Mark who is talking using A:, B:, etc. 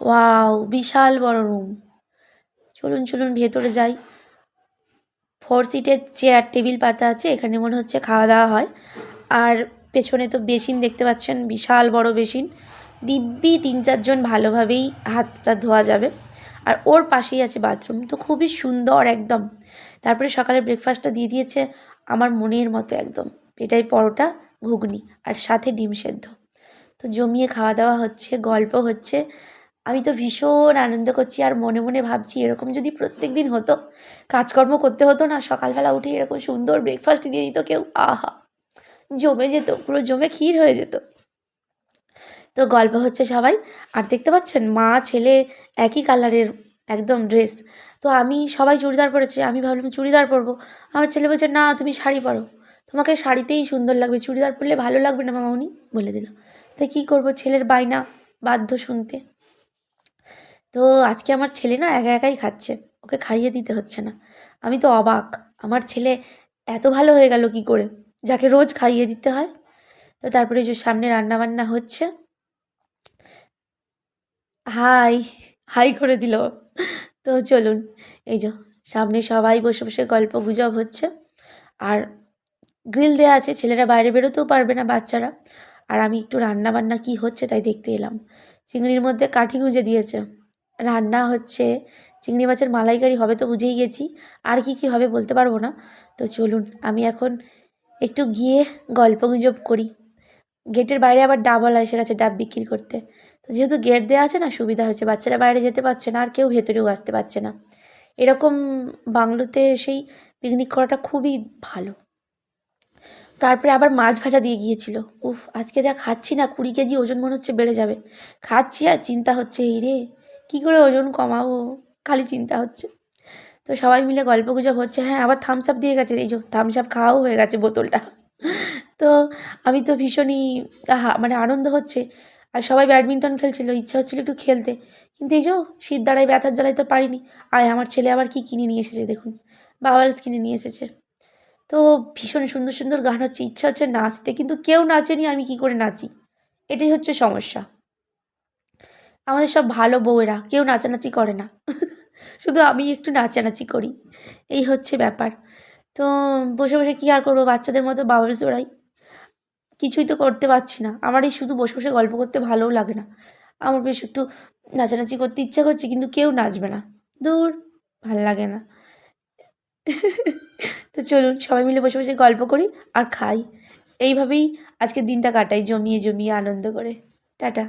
A: Wow, বিশাল বড় room চলুন চলুন, ভেতরে যাই। ফোর সিটের চেয়ার টেবিল পাতা আছে, এখানে মনে হচ্ছে খাওয়া দাওয়া হয়। আর পেছনে তো বেসিন দেখতে পাচ্ছেন, বিশাল বড় বেসিন। দিব্যি তিন চারজন ভালোভাবেই হাতটা ধোয়া যাবে। আর ওর পাশেই আছে বাথরুম তো খুবই সুন্দর একদম। তারপরে সকালে ব্রেকফাস্টটা দিয়ে দিয়েছে আমার মনের মতো একদম। এটাই পরোটা, ঘুগনি আর সাথে ডিম সেদ্ধ। তো জমিয়ে খাওয়া দাওয়া হচ্ছে, গল্প হচ্ছে। আমি তো ভীষণ আনন্দ করছি আর মনে মনে ভাবছি এরকম যদি প্রত্যেক দিন হতো, কাজকর্ম করতে হতো না, সকালবেলা উঠে এরকম সুন্দর ব্রেকফাস্ট দিয়ে দিত কেউ, আহা, জমে যেত, পুরো জমে ক্ষীর হয়ে যেত। তো গল্প হচ্ছে সবাই, আর দেখতে পাচ্ছেন মা, ছেলে একই কালারের একদম ড্রেস তো আমি সবাই চুড়িদার পরেছে, আমি ভাবলাম চুড়িদার পরবো। আমার ছেলে বলছে, না, তুমি শাড়ি পরো। তোমাকে শাড়িতেই সুন্দর লাগবে, চুড়িদার পরলে ভালো লাগবে না মামাউনি বলে দিল। তো কী করব, ছেলের বায়না বাধ্য শুনতে। তো আজকে আমার ছেলে না একা একাই খাচ্ছে, ওকে খাইয়ে দিতে হচ্ছে না। আমি তো অবাক, আমার ছেলে এত ভালো হয়ে গেল কি করে? যাকে রোজ খাইয়ে দিতে হয়। তো তারপরে যে সামনে রান্না বান্না হচ্ছে। হাই হাই করে দিল। তো চলুন, এই যে সামনে সবাই বসে বসে গল্প গুজব হচ্ছে। আর গ্রিল দেওয়া আছে, ছেলেরা বাইরে বেরোতেও পারবে না বাচ্চারা। আর আমি একটু রান্না বান্না কী হচ্ছে তাই দেখতে এলাম। চিংড়ির মধ্যে কাঠি গুঁজে দিয়েছে। রান্না হচ্ছে, চিংড়ি মাছের মালাইকারি হবে তো বুঝেই গেছি। আর কি কি হবে বলতে পারব না। তো চলুন, আমি এখন একটু গিয়ে গল্প গুজব করি। গেটের বাইরে আবার ডাবওয়ালা এসে গেছে ডাব বিক্রি করতে। তো যেহেতু গেট দেওয়া আছে না, সুবিধা হয়েছে। বাচ্চারা বাইরে যেতে পারছে না, আর কেউ ভেতরেও আসতে পারছে না। এরকম বাংলোতে সেই পিকনিক করাটা খুবই ভালো। তারপরে আবার মাছ ভাজা দিয়ে গিয়েছিল। উফ, আজকে যা খাচ্ছি না, কুড়ি কেজি ওজন মনে হচ্ছে বেড়ে যাবে। খাচ্ছি আর চিন্তা হচ্ছে, এই রে। কী করে ওজন কমাবো? খালি চিন্তা হচ্ছে। তো সবাই মিলে গল্প গুজব হচ্ছে। হ্যাঁ আবার থামস আপ দিয়ে গেছে। এই যে থামস আপ খাওয়াও হয়ে গেছে বোতলটা। তো আমি তো ভীষণই, আহা মানে আনন্দ হচ্ছে। আর সবাই ব্যাডমিন্টন খেলছিল, ইচ্ছা হচ্ছিল একটু খেলতে। কিন্তু এই যে শীত দাঁড়ায়, ব্যথার জ্বালায় তো পারিনি। আয়, আমার ছেলে আবার কি কিনে নিয়ে এসেছে দেখুন। বাবালস কিনে নিয়ে এসেছে। তো ভীষণ সুন্দর সুন্দর গান হচ্ছে। ইচ্ছা হচ্ছে নাচতে। কিন্তু কেউ নাচেনি, আমি কি করে নাচি? এটাই হচ্ছে সমস্যা। আমাদের সব ভালো বউয়েরা, কেউ নাচানাচি করে না। শুধু আমি একটু নাচানাচি করি। এই হচ্ছে ব্যাপার। তো বসে বসে কী আর করব? বাচ্চাদের মতো বাবলস ওরাই কিছুই তো করতে পারছি না। আমার এই শুধু বসে বসে গল্প করতে ভালোও লাগে না। আমার বেশ একটু নাচানাচি করতে ইচ্ছা করছে, কিন্তু কেউ নাচবে না। দূর, ভালো লাগে না। তো চলুন, সবাই মিলে বসে বসে গল্প করি আর খাই। এইভাবেই আজকের দিনটা কাটাই, জমিয়ে জমিয়ে আনন্দ করে। টাটা।